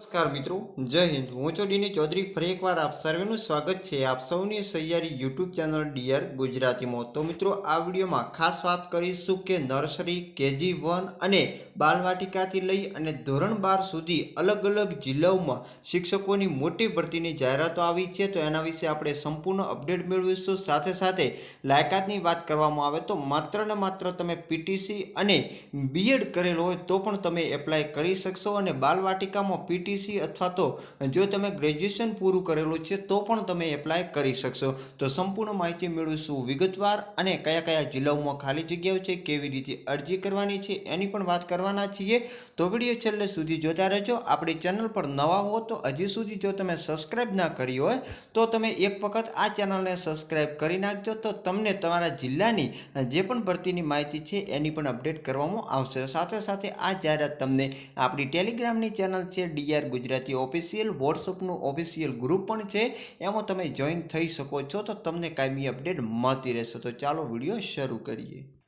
નમસ્કાર મિત્રો, જય હિન્દ. હું છું ડીની ચૌધરી, ફરી એકવાર આપ સર્વેનું સ્વાગત છે આપ સૌની સૈયારી યુટ્યુબ ચેનલ ડીઆર ગુજરાતીમાં. તો મિત્રો, આ વિડીયોમાં ખાસ વાત કરીશું કે નર્સરી, કેજી વન અને બાલવાટિકાથી લઈ અને ધોરણ બાર સુધી અલગ અલગ જિલ્લાઓમાં શિક્ષકોની મોટી ભરતીની જાહેરાતો આવી છે. તો એના વિશે આપણે સંપૂર્ણ અપડેટ મેળવીશું. સાથે સાથે લાયકાતની વાત કરવામાં આવે તો માત્ર ને માત્ર તમે પીટીસી અને બીએડ કરેલો હોય તો પણ તમે એપ્લાય કરી શકશો અને બાલવાટિકામાં પીટીસી અથવા તો જો તમે ગ્રેજ્યુએશન પૂરું કરેલું છે, તો પણ તમે એપ્લાય કરી શકશો. તો સંપૂર્ણ માહિતી મેળવીશું વિગતવાર અને કયા કયા જિલ્લાઓમાં ખાલી જગ્યાઓ છે, કેવી રીતે અરજી કરવાની છે, એની પણ વાત કરવાના છીએ. તો વીડિયો છેલ્લે સુધી જોતા રહેજો. આપણી ચેનલ પર નવા હો તો હજી સુધી જો તમે સબસ્ક્રાઈબ ના કરી હોય, તો તમે એક વખત આ ચેનલને સબસ્ક્રાઈબ કરી નાખજો. તો તમને તમારા જિલ્લાની જે પણ ભરતીની માહિતી છે, એની પણ અપડેટ કરવામાં આવશે. સાથે સાથે આ જાહેરાત તમને આપણી ટેલિગ્રામની ચેનલ છે ડીઆર ગુજરાતી ઓફિશિયલ વોટ્સઅપનું ઓફિશિયલ ગ્રુપ પણ છે. એમાં તમે જોઈન થઈ શકો છો તો તમને કાયમી અપડેટ મળતી રહેશે. તો ચાલો વીડિયો શરૂ કરીએ.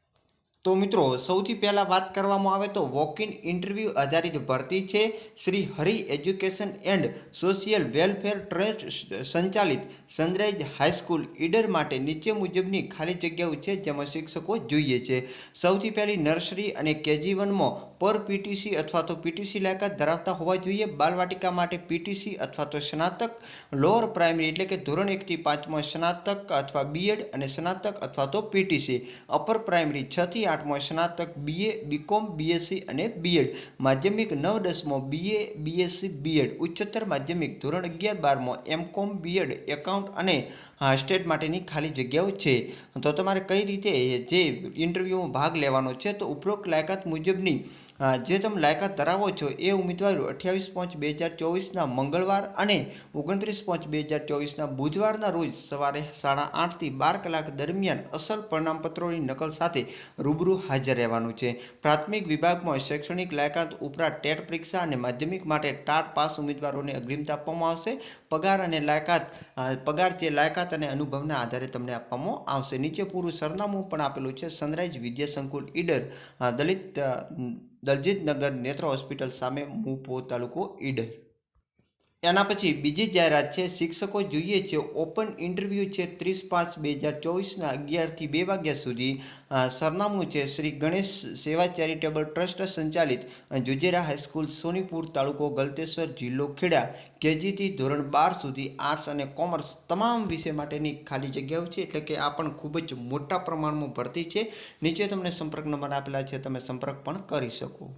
તો મિત્રો, સૌથી પહેલાં વાત કરવામાં આવે તો વોક ઇન ઇન્ટરવ્યૂ આધારિત ભરતી છે. Shri Hari education and social welfare trust સંચાલિત સનરાઇઝ હાઈસ્કૂલ ઈડર માટે નીચે મુજબની ખાલી જગ્યાઓ છે જેમાં શિક્ષકો જોઈએ છે. સૌથી પહેલી નર્સરી અને કેજી વનમાં પર પીટીસી અથવા તો પીટીસી લાયકાત ધરાવતા હોવા જોઈએ. બાલવાટિકા માટે પીટીસી અથવા તો સ્નાતક, લોઅર પ્રાઇમરી એટલે કે ધોરણ એકથી પાંચમાં સ્નાતક અથવા બીએડ અને સ્નાતક અથવા તો પીટીસી અપર પ્રાઇમરી છથી આઠમાં સ્નાતક બીએ બીકોમ બીએસસી અને બીએડ માધ્યમિક નવ દસમાં બીએ બીએસસી બીએડ ઉચ્ચતર માધ્યમિક ધોરણ અગિયાર બારમાં એમકોમ બીએડ એકાઉન્ટ અને સ્ટેટ માટેની ખાલી જગ્યાઓ છે. તો તમારે કઈ રીતે જે ઇન્ટરવ્યૂમાં ભાગ લેવાનો છે, તો ઉપરોક્ત લાયકાત મુજબની જે તમે લાયકાત ધરાવો છો, એ ઉમેદવારો અઠ્યાવીસ પાંચ બે હજાર ચોવીસના મંગળવાર અને ઓગણત્રીસ પાંચ બે હજાર ચોવીસના બુધવારના રોજ સવારે સાડા આઠથી બાર કલાક દરમિયાન અસલ પ્રમાણપત્રોની નકલ સાથે રૂબરૂ હાજર રહેવાનું છે. પ્રાથમિક વિભાગમાં શૈક્ષણિક લાયકાત ઉપરાંત ટેટ પરીક્ષા અને માધ્યમિક માટે ટાટ પાસ ઉમેદવારોને અગ્રિમતા આપવામાં આવશે. પગાર અને લાયકાત પગાર જે લાયકાત અને અનુભવના આધારે તમને આપવામાં આવશે. નીચે પૂરું સરનામું પણ આપેલું છે. સનરાઇઝ વિદ્યા સંકુલ ઈડર દલિત દલજીતનગર દલજીત નગર નેત્ર હોસ્પિટલ સામે મુપો તાલુકો ઈડર. એના પછી બીજી જાહેરાત છે, શિક્ષકો જોઈએ છે, ઓપન ઇન્ટરવ્યૂ છે ત્રીસ પાંચ બે હજાર ચોવીસના અગિયારથી બે વાગ્યા સુધી. સરનામું છે શ્રી ગણેશ સેવા ચેરિટેબલ ટ્રસ્ટ સંચાલિત જુજેરા હાઈસ્કૂલ, સોનીપુર તાલુકો, ગલતેશ્વર જિલ્લો, ખેડા. કેજીથી ધોરણ બાર સુધી આર્ટ્સ અને કોમર્સ તમામ વિષય માટેની ખાલી જગ્યાઓ છે, એટલે કે આ પણ ખૂબ જ મોટા પ્રમાણમાં ભરતી છે. નીચે તમને સંપર્ક નંબર આપેલા છે, તમે સંપર્ક પણ કરી શકો.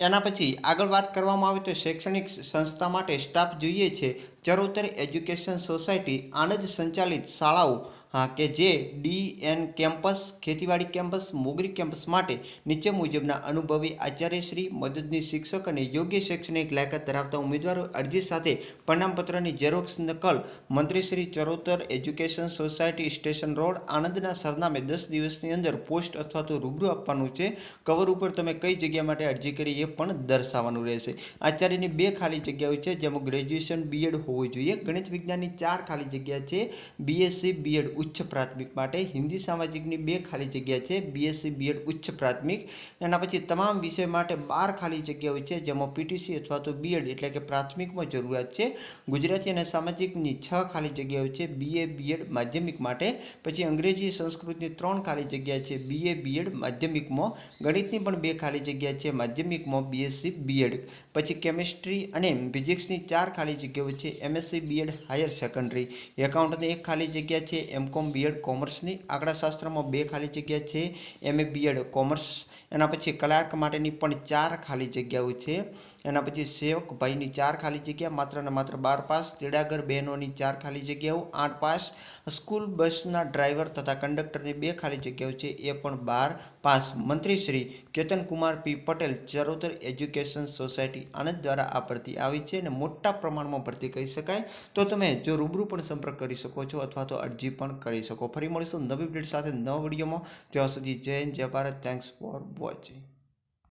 એના પછી આગળ વાત કરવામાં આવે તો શૈક્ષણિક સંસ્થા માટે સ્ટાફ જોઈએ છે. ચરોતર એજ્યુકેશન સોસાયટી આણંદ સંચાલિત શાળાઓ હા, કે જે ડી એન કેમ્પસ, ખેતીવાડી કેમ્પસ, મોગરી કેમ્પસ માટે નીચે મુજબના અનુભવી આચાર્યશ્રી મદદની શિક્ષક અને યોગ્ય શૈક્ષણિક લાયકાત ધરાવતા ઉમેદવારો અરજી સાથે પ્રમાણપત્રની ઝેરોક્ષ નકલ મંત્રીશ્રી Charotar education society station road આણંદના સરનામે દસ દિવસની અંદર પોસ્ટ અથવા તો રૂબરૂ આપવાનું છે. કવર ઉપર તમે કઈ જગ્યા માટે અરજી કરી એ પણ દર્શાવવાનું રહેશે. આચાર્યની બે ખાલી જગ્યાઓ છે, જેમાં ગ્રેજ્યુએશન બીએડ હોવું જોઈએ. ગણિત વિજ્ઞાનની ચાર ખાલી જગ્યા છે બીએસસી બીએડ ઉચ્ચ પ્રાથમિક માટે. હિન્દી સામાજિકની બે ખાલી જગ્યા છે બીએસસી બીએડ ઉચ્ચ પ્રાથમિક. એના પછી તમામ વિષય માટે બાર ખાલી જગ્યાઓ છે, જેમાં પીટીસી અથવા તો બીએડ એટલે કે પ્રાથમિકમાં જરૂરિયાત છે. ગુજરાતી અને સામાજિકની છ ખાલી જગ્યાઓ છે બીએ બીએડ માધ્યમિક માટે. પછી અંગ્રેજી સંસ્કૃતની ત્રણ ખાલી જગ્યા છે બીએ બીએડ માધ્યમિકમાં. ગણિતની પણ બે ખાલી જગ્યા છે, માધ્યમિકમાં બીએસસી બીએડ પછી કેમિસ્ટ્રી અને ફિઝિક્સની ચાર ખાલી જગ્યાઓ છે એમએસસી બીએડ હાયર સેકન્ડરી. એકાઉન્ટની એક ખાલી જગ્યા છે એમકોમ બીએડ કોમર્સની આંકડાશાસ્ત્રમાં બે ખાલી જગ્યા છે. એમએ બીએડ કોમર્સ એના પછી ક્લાર્ક માટેની પણ ચાર ખાલી જગ્યાઓ છે. એના પછી સેવક ભાઈની ચાર ખાલી જગ્યા, માત્ર ને માત્ર બાર પાસ, તેડાગર બહેનોની ચાર ખાલી જગ્યાઓ, આઠ પાસ, સ્કૂલ બસના ડ્રાઈવર તથા કંડક્ટરની બે ખાલી જગ્યાઓ છે, એ પણ બાર પાસ. મંત્રી Shri Ketan Kumar P Patel Charotar education society Anand દ્વારા આ ભરતી આવી છે અને મોટા પ્રમાણમાં ભરતી કહી શકાય. તો તમે જો રૂબરૂ પણ સંપર્ક કરી શકો છો અથવા તો અરજી પણ કરી શકો. ફરી મળીશું નવી અપડેટ સાથે નવા વિડીયોમાં. ત્યાં સુધી જય હિન્દ, જય ભારત. Thanks for watching